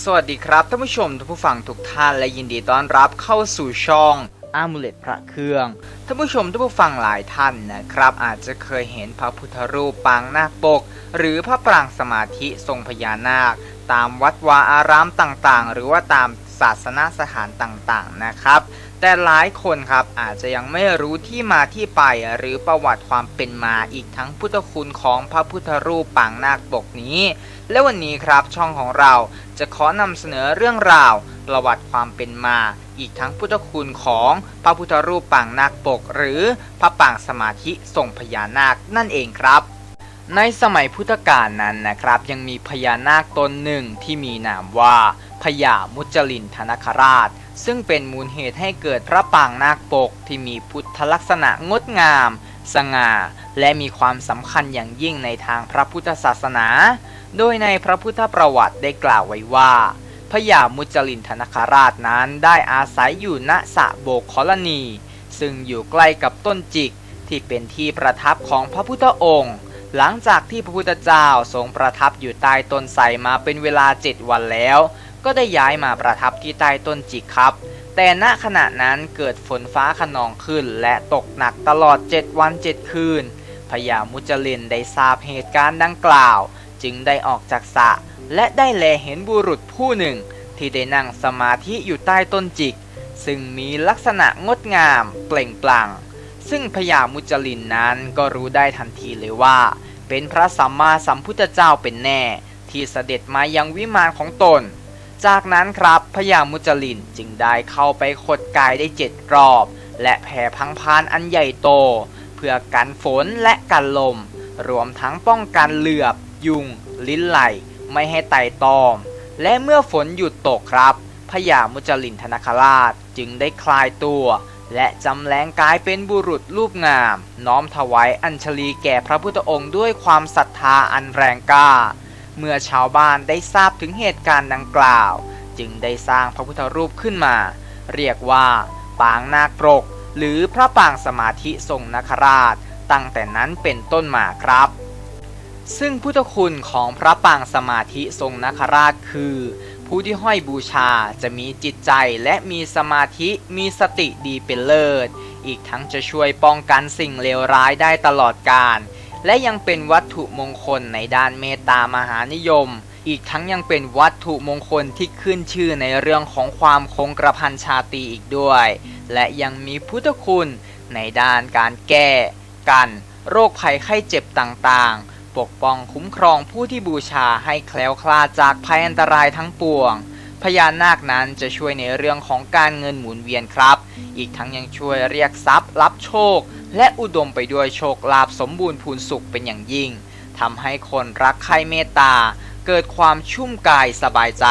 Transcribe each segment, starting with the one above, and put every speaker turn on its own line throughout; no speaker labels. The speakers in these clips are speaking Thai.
สวัสดีครับท่านผู้ชมทุกผู้ฟังทุกท่านและยินดีต้อนรับเข้าสู่ช่องอามูเลตพระเครื่องท่านผู้ชมทุกผู้ฟังหลายท่านนะครับ อาจจะเคยเห็นพระพุทธรูปปางนาคปก หรือพระปรางสมาธิทรงพญานาค ตามวัดวาอารามต่างๆ หรือว่าตามศาสนาสถานต่างๆนะครับ แต่หลายคนครับอาจจะยังไม่รู้ที่มาที่ไปหรือประวัติความเป็นมาอีกทั้งพุทธคุณของพระพุทธรูปปางนาคปกนี้และวันนี้ครับช่องของเราจะขอนำเสนอเรื่องราวประวัติความเป็นมา อีกทั้งพุทธคุณของพระพุทธรูปปางนาคปก หรือพระปางสมาธิทรงพญานาคนั่นเองครับ ในสมัยพุทธกาลนั้นนะครับ ยังมีพญานาคตนหนึ่งที่มีนามว่าพญามุจลินทนคราช ซึ่งเป็นมูลเหตุให้เกิดพระปางนาคปกที่มีพุทธลักษณะงดงาม สง่า และมีความสำคัญอย่างยิ่งในทางพระพุทธศาสนา โดยในพระพุทธประวัติได้กล่าวไว้ว่าพญามุจลินทนคราชนั้นได้อาศัยอยู่ณสะโบกคลนีซึ่งอยู่ใกล้กับต้นจิกที่เป็นที่ประทับของพระพุทธองค์ หลังจากที่พระพุทธเจ้าทรงประทับอยู่ใต้ต้นไทรมาเป็นเวลาเจ็ดวันแล้ว ก็ได้ย้ายมาประทับที่ใต้ต้นจิกครับ แต่ณขณะนั้นเกิดฝนฟ้าขนองขึ้นและตกหนักตลอด 7 วัน 7 คืนพญามุจลินได้ทราบเหตุการณ์ดังกล่าว จึงได้ออกจากสระและได้แลเห็นบุรุษผู้หนึ่ง ที่ได้นั่งสมาธิอยู่ใต้ต้นจิก ซึ่งมีลักษณะงดงามเปล่งปลั่ง ซึ่งพญามุจลินนั้นก็รู้ได้ทันทีเลยว่า เป็นพระสัมมาสัมพุทธเจ้าเป็นแน่ ที่เสด็จมายังวิมานของตน จากนั้นครับพญามุจลินจึงได้เข้าไปขดกายได้เจ็ดรอบ และแผ่พังพานอันใหญ่โต เพื่อกันฝนและกันลม รวมทั้งป้องกันเหลือบ ยุง ลิ้นไหล ไม่ให้ไต่ตอม และเมื่อฝนหยุดตกครับพญามุจลินทนคราชจึงได้คลายตัว และจำแรงกายเป็นบุรุษรูปงาม น้อมถวายอัญชลีแก่พระพุทธองค์ด้วยความศรัทธาอันแรงกล้า เมื่อชาวบ้านได้ทราบถึงเหตุการณ์ดังกล่าว จึงได้สร้างพระพุทธรูปขึ้นมา เรียกว่าปางนาคปรก หรือพระปางสมาธิทรงนคราช ตั้งแต่นั้นเป็นต้นมาครับ ซึ่งพุทธคุณของพระปางสมาธิทรงนคราชคือ ผู้ที่ห้อยบูชาจะมีจิตใจและมีสมาธิมีสติดีเป็นเลิศ อีกทั้งจะช่วยป้องกันสิ่งเลวร้ายได้ตลอดกาลและยังเป็นวัตถุมงคลในด้านเมตตามหานิยม อีกทั้งยังเป็นวัตถุมงคลที่ขึ้นชื่อในเรื่องของความคงกระพันชาตรีอีกด้วย และยังมีพุทธคุณในด้านการแก้ กัน โรคภัยไข้เจ็บต่างๆ ปกป้องคุ้มครองผู้ที่บูชาให้แคล้วคลาดจากภัยอันตรายทั้งปวง พญานาคนั้นจะช่วยในเรื่องของการเงินหมุนเวียนครับ อีกทั้งยังช่วยเรียกทรัพย์รับโชค และอุดมไปด้วยโชคลาภสมบูรณ์พูนสุขเป็นอย่างยิ่งทำให้คนรักใคร่เมตตา เกิดความชุ่มกายสบายใจ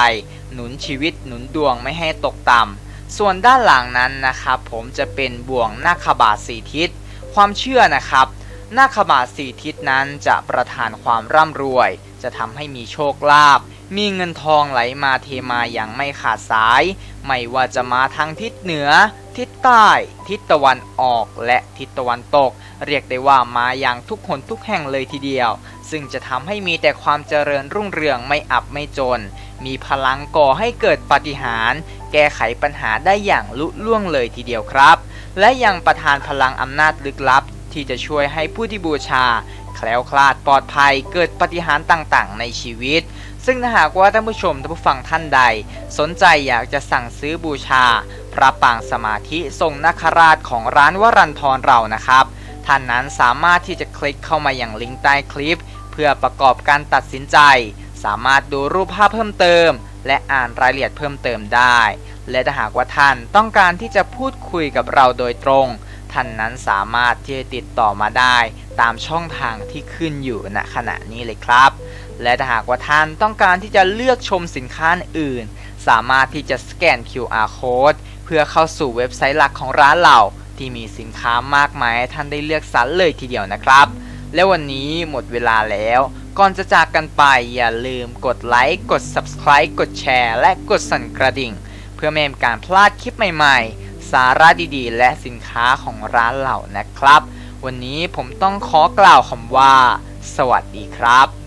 หนุนชีวิตหนุนดวงไม่ให้ตกต่ำส่วนด้านหลังนั้นนะครับผมจะเป็นบ่วงนาคบาทสีทิศความเชื่อนะครับ นาคบาทสีทิศนั้นจะประทานความร่ำรวย จะทำให้มีโชคลาภมีเงินทองไหลมาเทมาอย่างไม่ขาดสาย ไม่ว่าจะมาทางทิศเหนือ ทิศใต้ ทิศตะวันออกและทิศตะวันตก เรียกได้ว่ามาอย่างทุกคนทุกแห่งเลยทีเดียว ซึ่งจะทำให้มีแต่ความเจริญรุ่งเรืองไม่อับไม่จน มีพลังก่อให้เกิดปาฏิหาริย์แก้ไขปัญหาได้อย่างลุล่วงเลยทีเดียวครับ และยังประทานพลังอำนาจลึกลับ ที่จะช่วยให้ผู้ที่บูชา แคล้วคลาดปลอดภัยเกิดปฏิหารต่างๆ ในชีวิต ซึ่งถ้าหากว่าท่านผู้ชมท่านผู้ฟังท่านใด สนใจอยากจะสั่งซื้อบูชา พระปางสมาธิทรงนคราชของร้านวรันทรเรานะครับท่านนั้นสามารถที่จะคลิกเข้ามาอย่างลิงก์ใต้คลิป เพื่อประกอบการตัดสินใจ สามารถดูรูปภาพเพิ่มเติม และอ่านรายละเอียดเพิ่มเติมได้ และถ้าหากว่าท่านต้องการที่จะพูดคุยกับเราโดยตรง ท่านนั้นสามารถที่จะติดต่อมาได้ ตามช่องทางที่ขึ้นอยู่ณขณะนี้เลยครับ และถ้าหากว่าท่านต้องการที่จะเลือกชมสินค้าอื่น สามารถที่จะสแกน QR code เพื่อเข้าสู่เว็บไซต์หลักของร้านเราที่มีสินค้ามากมายท่านได้เลือกสรรเลยทีเดียวนะครับ และวันนี้หมดเวลาแล้วก่อนจะจากกันไปอย่าลืมกดไลค์กด Subscribe กดแชร์และกดสั่นกระดิ่ง เพื่อไม่ให้การพลาดคลิปใหม่ๆ สาระดีๆ และสินค้าของร้านเหล่านะครับ วันนี้ผมต้องขอกล่าวคำว่า สวัสดีครับ